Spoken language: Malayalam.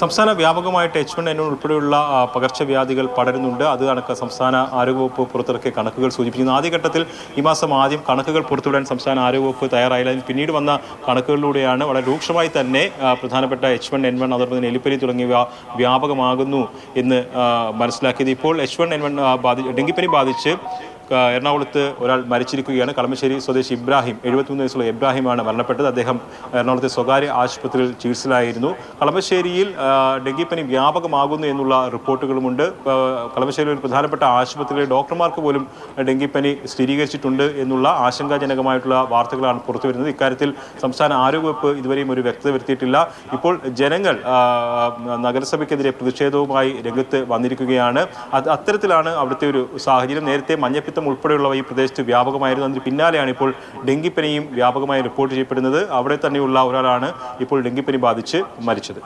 സംസ്ഥാന വ്യാപകമായിട്ട് എച്ച് വൺ എൻ ഉൾപ്പെടെയുള്ള പകർച്ചവ്യാധികൾ പടരുന്നുണ്ട്. അത് കണക്ക് സംസ്ഥാന ആരോഗ്യവകുപ്പ് പുറത്തിറക്കിയ കണക്കുകൾ സൂചിപ്പിക്കുന്നു. ആദ്യഘട്ടത്തിൽ ഈ മാസം ആദ്യം കണക്കുകൾ പുറത്തുവിടാൻ സംസ്ഥാന ആരോഗ്യവകുപ്പ് തയ്യാറായില്ല. പിന്നീട് വന്ന കണക്കുകളിലൂടെയാണ് വളരെ രൂക്ഷമായി തന്നെ പ്രധാനപ്പെട്ട എച്ച് വൺ എൻ വൺ അതോടൊപ്പം തന്നെ എലിപ്പനി തുടങ്ങിയവ വ്യാപകമാകുന്നു എന്ന് മനസ്സിലാക്കിയത്. ഇപ്പോൾ എച്ച് വൺ എൻ വൺ ബാധി ഡെങ്കിപ്പനി ബാധിച്ച് എറണാകുളത്ത് ഒരാൾ മരിച്ചിരിക്കുകയാണ്. കളമശ്ശേരി സ്വദേശി ഇബ്രാഹിം എഴുപത്തിമൂന്ന് വയസ്സുള്ള ഇബ്രാഹിമാണ് മരണപ്പെട്ടത്. അദ്ദേഹം എറണാകുളത്തെ സ്വകാര്യ ആശുപത്രിയിൽ ചികിത്സയിലായിരുന്നു. കളമശ്ശേരിയിൽ ഡെങ്കിപ്പനി വ്യാപകമാകുന്നു എന്നുള്ള റിപ്പോർട്ടുകളുമുണ്ട്. കളമശ്ശേരിയിൽ ഒരു പ്രധാനപ്പെട്ട ആശുപത്രിയിലെ ഡോക്ടർമാർക്ക് പോലും ഡെങ്കിപ്പനി സ്ഥിരീകരിച്ചിട്ടുണ്ട് എന്നുള്ള ആശങ്കാജനകമായിട്ടുള്ള വാർത്തകളാണ് പുറത്തുവരുന്നത്. ഇക്കാര്യത്തിൽ സംസ്ഥാന ആരോഗ്യവകുപ്പ് ഇതുവരെയും ഒരു വ്യക്തത വരുത്തിയിട്ടില്ല. ഇപ്പോൾ ജനങ്ങൾ നഗരസഭയ്ക്കെതിരെ പ്രതിഷേധവുമായി രംഗത്ത് വന്നിരിക്കുകയാണ്. അത് അത്തരത്തിലാണ് അവിടുത്തെ ഒരു സാഹചര്യം. നേരത്തെ മഞ്ഞപ്പിത്തം ഉൾപ്പെടെയുള്ളവ ഈ പ്രദേശത്ത് വ്യാപകമായിരുന്നു. അതിന് പിന്നാലെയാണ് ഇപ്പോൾ ഡെങ്കിപ്പനിയും വ്യാപകമായി റിപ്പോർട്ട് ചെയ്യപ്പെടുന്നത്. അവിടെ തന്നെയുള്ള ഒരാളാണ് ഇപ്പോൾ ഡെങ്കിപ്പനി ബാധിച്ച് മരിച്ചത്.